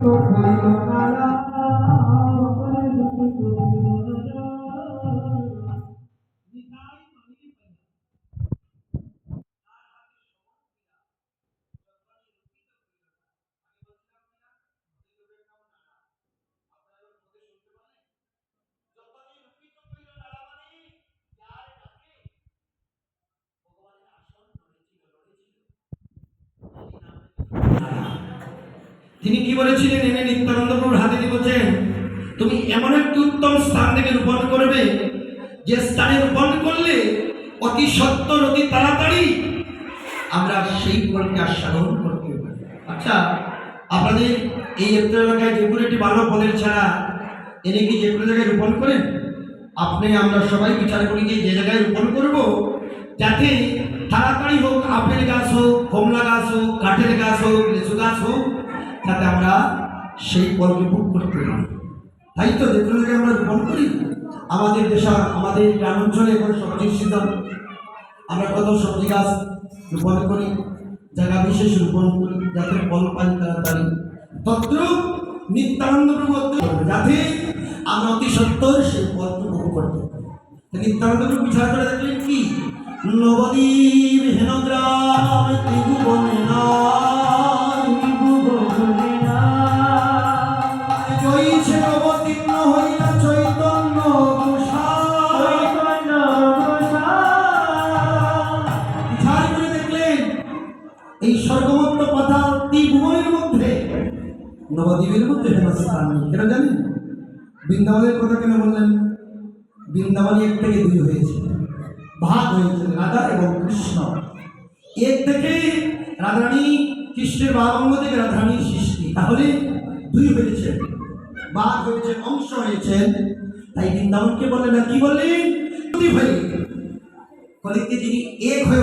তিনি এমন একটি উত্তম স্থান থেকে রোপণ করবে যে স্থানে রোপণ করলে অতি সত্তর অতি তাড়াতাড়ি আমরা সেই ফলকে আস্বাদন করতে পারি। আচ্ছা আপনাদের এই এলাকায় যে কোনো একটি ভালো ফলের ছাড়া এনে কি যে কোনো জায়গায় রোপণ করেন? আপনি, আমরা সবাই বিচার করি যে যে জায়গায় রোপণ করব, যাতে তাড়াতাড়ি হোক, আপেল গাছ হোক, কমলা গাছ হোক কাঠের গাছ হোক, লিচু গাছ হোক, যাতে আমরা সেই ফলকে ভোগ করতে পারি। তাই তো আমরা রোপণ করি। আমাদের দেশা আমাদের গ্রামাঞ্চলে এখন সবজির সিজন আমরা কত সবজি গাছ রোপণ করি, জায়গা বিশেষ রোপণ করি, যাতে ফল পাই তাড়াতাড়ি তদ্রুপ নিত্যানন্দ প্রভু যাতে আমরা অতি সত্তর সেই ফলকে ভোগ করতে পারি। তো নিত্যানন্দ বিচার করে দেখলেন কি? নবদ্বীপ হেনগ্রাম ত্রিভুবনে ত্রিভুবনে অবতীর্ণ হইলা চৈতন্য গোসাই করে দেখলেন এই স্বর্গমত্ত কথা ত্রিভুবনের মধ্যে নবদ্বীপের মধ্যে ফেমাস স্থান নেই। কেন জানেন? বৃন্দাবনের কথা কেন বললেন? বৃন্দাবনে এক থেকে দুই হয়েছে। ভাগ হয়েছে রাধা এবং কৃষ্ণ। এর থেকে রাধারানী কৃষ্ণের বাবাঙ্গ থেকে রাধারানীর সৃষ্টি। তাহলে দুই হয়েছে ভাগ হয়েছে হয়েছে তাই বৃন্দাবনকে বললেন না কি বললেন? কলিতে যিনি এক হয়ে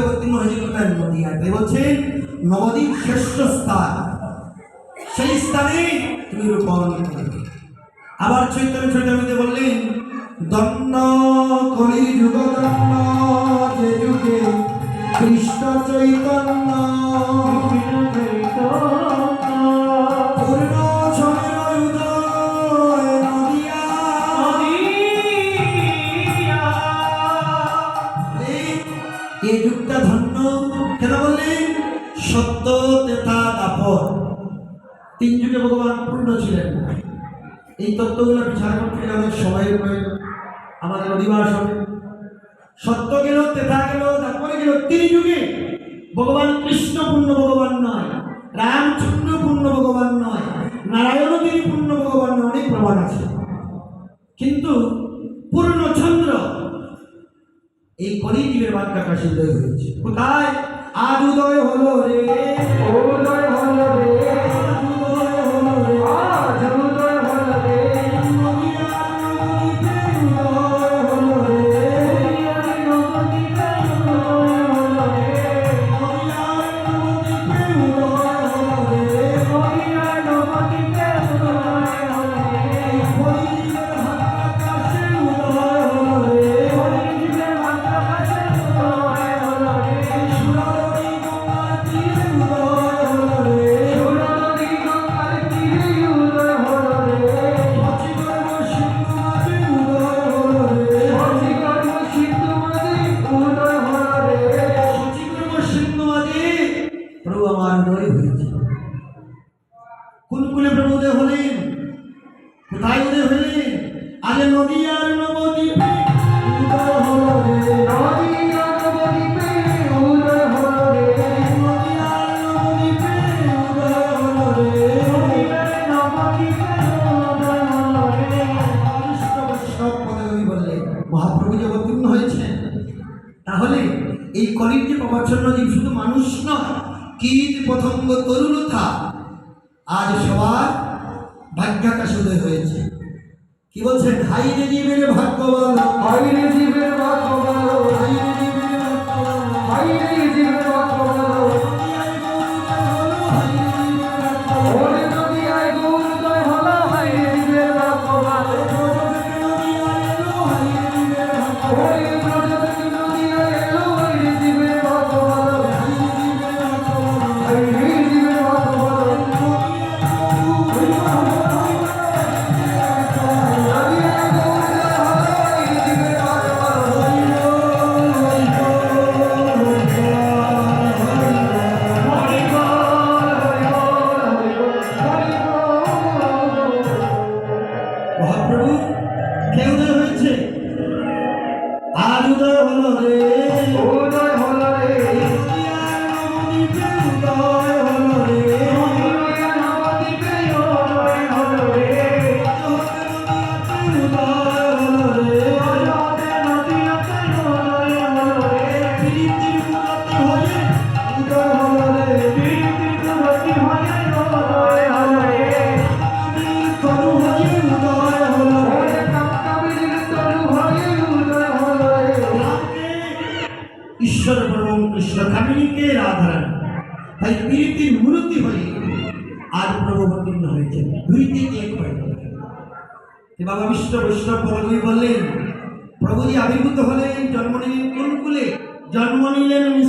হয়েছিলেন নবদ্বীপ শ্রেষ্ঠ স্থান। সেই স্থানে তুমি আবার চৈতন্য চৈতন্যতে বললেন যুগ যে যুগে কৃষ্ণ চৈতন্য ভগবান পূর্ণ ছিলেন। এই তত্ত্বগুলো বিচার করতে গেলে আমাদের সময়ের প্রয়োজন আমাদের অধিবাস হবে। সত্য গেল তেতা গেল তারপরে গেল তিন যুগে। ভগবান কৃষ্ণ পূর্ণ ভগবান নয় রামচন্দ্র পূর্ণ ভগবান নয় নারায়ণ তিনি পূর্ণ ভগবান নয় অনেক প্রমাণ আছে। কিন্তু পূর্ণচন্দ্র এই কলিযুগের বার্তা কাশি উদয় হয়েছে কোথায়? আজ উদয় হলো রে। উদয় হলো রে। উদয় পতঙ্গ তরুণতা আজ সবার ভাগ্যটা শুধু হয়েছে। কি বলছে ভাগ্যবান। ভাগ্যবান।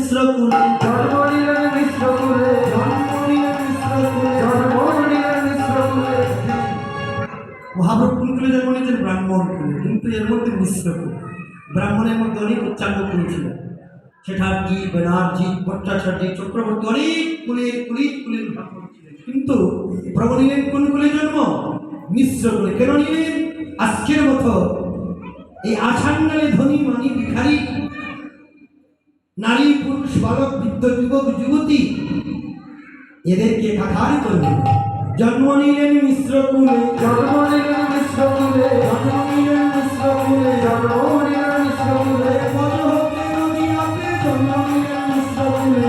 মিশ্র কুলে ব্রাহ্মণ কিন্তু এর মধ্যে মিশ্র ব্রাহ্মণের মধ্যে অনেক উচ্চাঙ্গ কুল ছিল। শেঠার্জি বেনার্জি, ভট্টাচার্য, চক্রবর্তী অনেক কুলের কুলির কিন্তু প্রভু নিলেন জন্ম? মিশ্র কুলে। কেন আজকের মতো এই আছান্নালে ধনী মানি ভিখারি নারী পুরুষ বালক বৃদ্ধ যুবক যুবতী এদেরকে কাঠার করলেন জন্ম নিলেন মিশ্র কুলে জন্ম নিলেন মিশ্র কুলে জন্ম নিলেন মনোহকে নদীয়াতে জন্ম নিলেন মিশ্র কুলে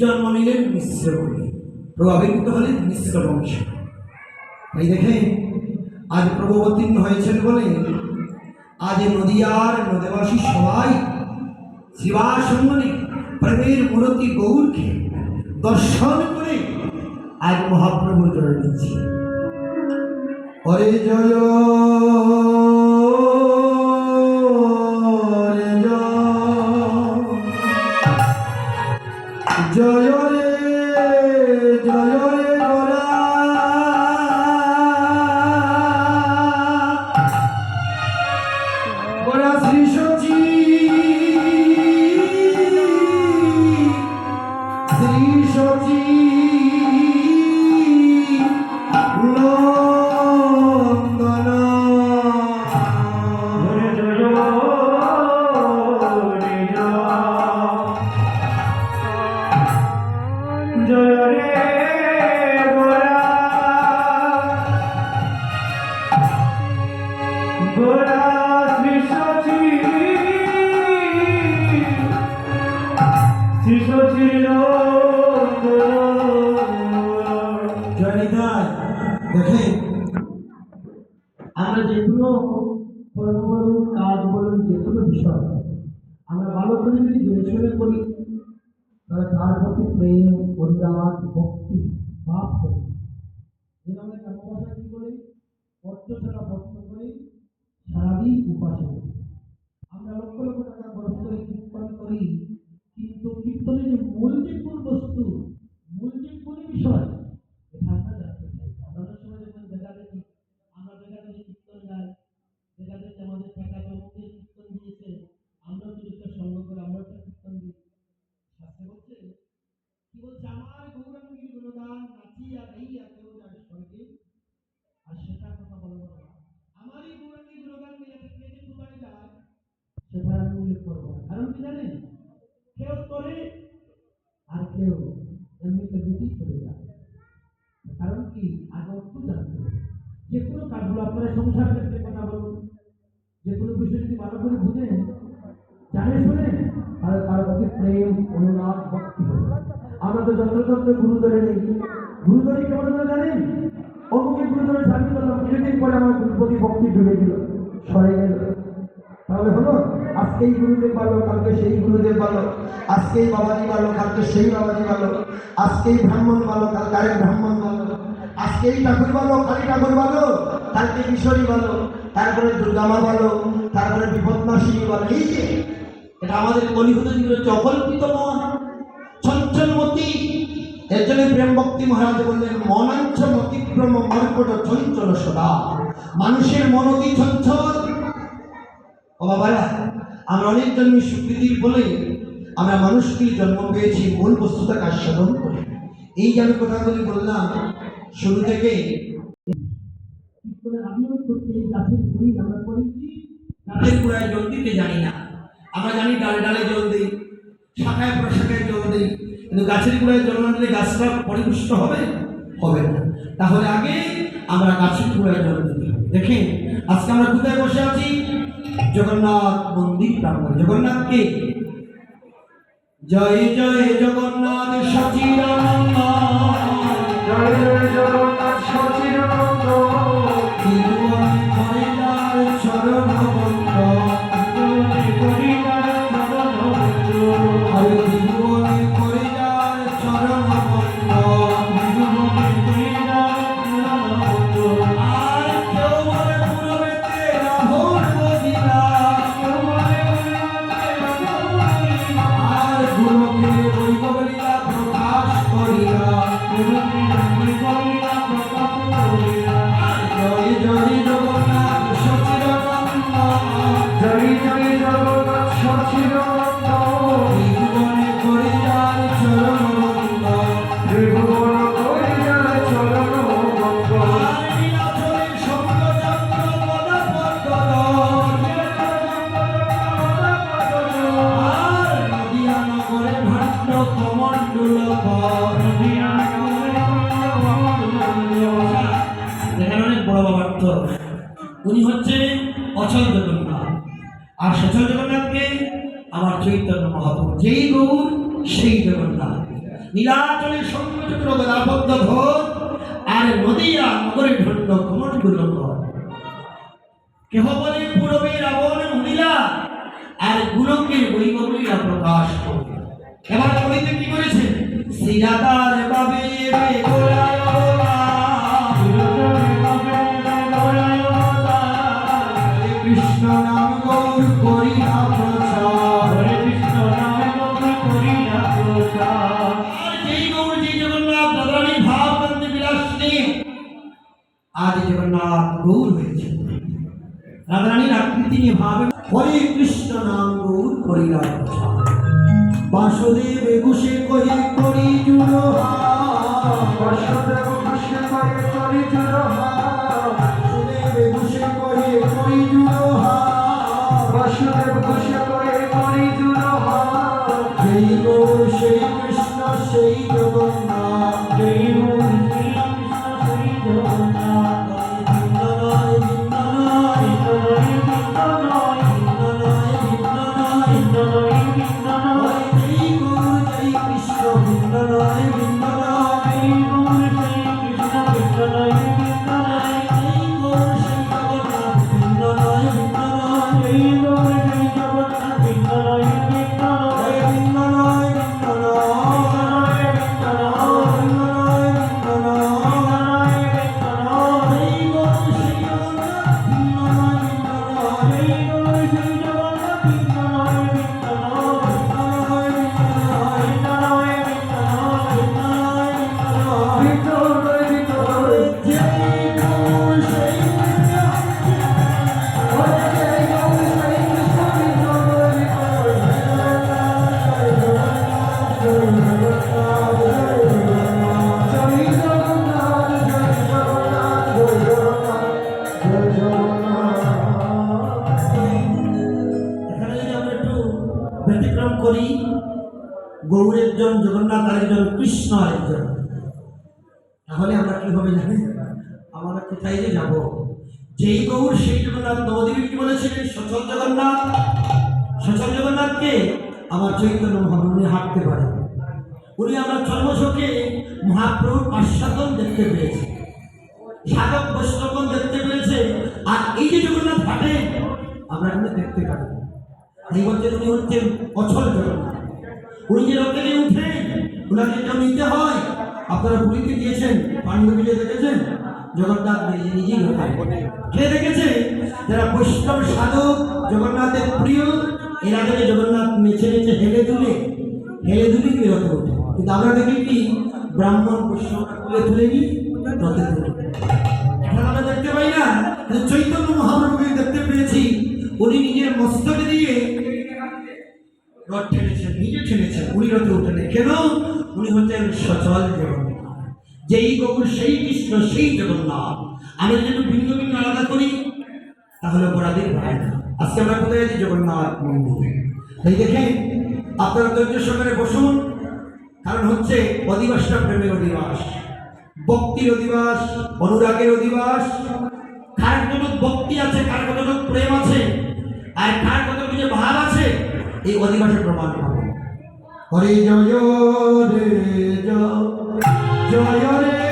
জন্ম নিলেন মিশ্র কুলে। প্রভু আবির্ভূত হলেন মিশ্র বংশ। এই দেখেন আজ প্রভু অবতীর্ণ হয়েছেন বলে আজ নদীয়ার নদেবাসী সবাই শিবাসঙ্গনে প্রেমের মূরতি গৌরকে দর্শন করে আজ মহাপ্রভু জয় দিচ্ছে। হরে জয়! আমরা যে কোনো কর্ম বলুন কাজ বলুন যে কোনো বিষয়, আমরা ভালো করে যদি শুনে করি, তাহলে তার প্রতি প্রেম অনুরাগ ভক্তি ভাব করি যেটা আমরা গ্রাম্য ভাষায় কি বলি অর্থ ছাড়া ভক্ত করি সারাদিন উপাসে আমরা লক্ষ লক্ষ টাকা খরচ করে কীর্তন করি কিন্তু কীর্তনের যে মূল যে কোন বস্তু মূল যে কোন বিষয় এটা আমরা জানতে চাই আমরা অনেক সময় যখন দেখা দেখি আমরা দেখা দেখি কীর্তন গাই দেখা দেখি আমাদের টাকা জমকে কীর্তন দিয়েছে আমরা যদি একটা সঙ্গ করে আমরা একটা কীর্তন দিই শাস্ত্রে বলছে কি বলছে আমার গৌরাঙ্গীর গুণগান নাচিয়া গাইয়া কেউ যাবে স্বর্গে আর সেটা কথা বলব না আমারই গৌরাঙ্গীর গুণগান গাইয়াতে কে যে তোমায় যায় সেটা আমি উল্লেখ করব না কারণ কি জানেন কেউ করে আর কেউ এমনিতে বেশি চলে যায় কারণ কি? আগে অর্থ জানতে। যে কোনো কাজগুলো আপনারা সংসার ক্ষেত্রে কথা বলুন। যে কোনো বিষয় যদি ভালো করে বুঝেন, জানে শুনে, তাহলে তার প্রতি প্রেম, অনুরাগ, ভক্তি হবে। আমরা তো যন্ত্রতন্ত্র গুরু নেই। গুরু ধরে কেমন করে জানেন? অমুকে গুরু ধরে স্বামী করলাম। কিছুদিন পরে আমার প্রতি ভক্তি ঢুকে গেল, সরে গেল। তাহলে হলো আজকে এই গুরুদেব ভালো কালকে সেই গুরুদেব ভালো আজকে এই বাবাজি ভালো কালকে সেই বাবাজি ভালো আজকেই ব্রাহ্মণ ভালো কালকে আরেক ব্রাহ্মণ ভালো আজকে এই ঠাকুর ভালো কালী ঠাকুর ভালো কালকে কিশোরী ভালো তারপরে দুর্গামা ভালো তারপরে বিপদনাশিনী ভালো এই যে, এটা আমাদের জীবনে হচ্ছে অকল্পিত মন চঞ্চলমতি এর জন্য প্রেম ভক্তি মহারাজ বললেন, মনাঞ্চ মতিক্রম মর্কট চঞ্চল সদা, মানুষের মন অতি চঞ্চল ও বাবারা আমরা অনেক জন্মে স্বীকৃতির বলে আমরা মানুষকে জন্ম পেয়েছি মূল বস্তুতা কাজ সাধন করে। এই যে আমি কথাগুলি বললাম, শুরু থেকে গোড়ায় জল দিতে জানি না। আমরা জানি ডালে ডালে জল দিই, শাখায় প্রশাখায় জল দিই, কিন্তু গাছের গোড়ায় জল না দিলে গাছটা পরিপুষ্ট হবে? হবে না। তাহলে আগে আমরা গাছের গোড়ায় জল দিতে হবে। দেখেন, আজকে আমরা কোথায় বসে আছি? জগন্নাথ মন্দির প্রাঙ্গণে। জগন্নাথকে। জয় জয় জগন্নাথ সচিরানন্দ উনি হচ্ছে অচল জগন্নাথ। আর সচল জগন্নাথকে আমার চৈতন্য মহাপ্রভু, যেই গৌর, সেই জগন্নাথ। নীলাচলে সংযুক্ত বেলাবদ্ধ ধর আর নদিয়া নগরে ঢন্ড কমণ্ডল কেহ বলে পূরবে রাবণ মহিলা আর গুণকের বৈভবীরা প্রকাশ করবে। এবার কবিতে কি করেছে? শ্রীরাধার বাবে నీ భాగం যাব। যেই গৌর সেই জগন্নাথ নবদ্বীপ কি বলেছিলেন সচল জগন্নাথ? সচল জগন্নাথকে আমার চৈতন্য মহাপ্রভু হাঁটতে পারে উনি আমরা চর্মশোকে মহাপ্রভুর আস্বাদন দেখতে পেয়েছি সাধক বৈষ্ণবগণ দেখতে পেয়েছে। আর এই যে জগন্নাথ হাটে, আমরা কিন্তু দেখতে পারি। এই বলছেন উনি হচ্ছেন অচল জগন্নাথ। উনি যে নিয়ে উঠেন ওনাকে কেউ নিতে হয়? আপনারা পুরীতে গিয়েছেন? পাণ্ডবী যে দেখেছেন? জগন্নাথ নিজে নিজেই রথে কে দেখেছে যারা বৈষ্ণব সাধক জগন্নাথের প্রিয় এরা থেকে জগন্নাথ নেচে নেচে হেলে দুলে হেলে দুলে কি রথে ওঠে। কিন্তু আমরা দেখি কি ব্রাহ্মণ বৈষ্ণবটা তুলে তুলে নিয়ে রথে তুলে এখন আমরা দেখতে পাই না চৈতন্য মহাপ্রভুকে দেখতে পেয়েছি উনি নিজের মস্তকে দিয়ে রথ ঠেলেছেন নিজে ঠেলেছেন উনি রথে ওঠেন কেন? উনি হচ্ছেন সচল যেই গৌর সেই কৃষ্ণ, সেই জগন্নাথ। আমরা যদি ভিন্ন ভিন্ন আলাদা করি, তাহলে অপরাধীর হয় না। আজকে আমরা কোথায় আছি, জগন্নাথ মন্দিরে? এই দেখেন, আপনারা ধৈর্য সহকারে বসুন। কারণ হচ্ছে, অধিবাসটা প্রেমের অধিবাস। ভক্তির অধিবাস, অনুরাগের অধিবাস। কার কতটুক ভক্তি আছে, কার কতটুক প্রেম আছে, আর কার কত কিছু ভাব আছে, এই অধিবাসের প্রমাণ পাবে। হরি জয় রে জয়। জয় রে।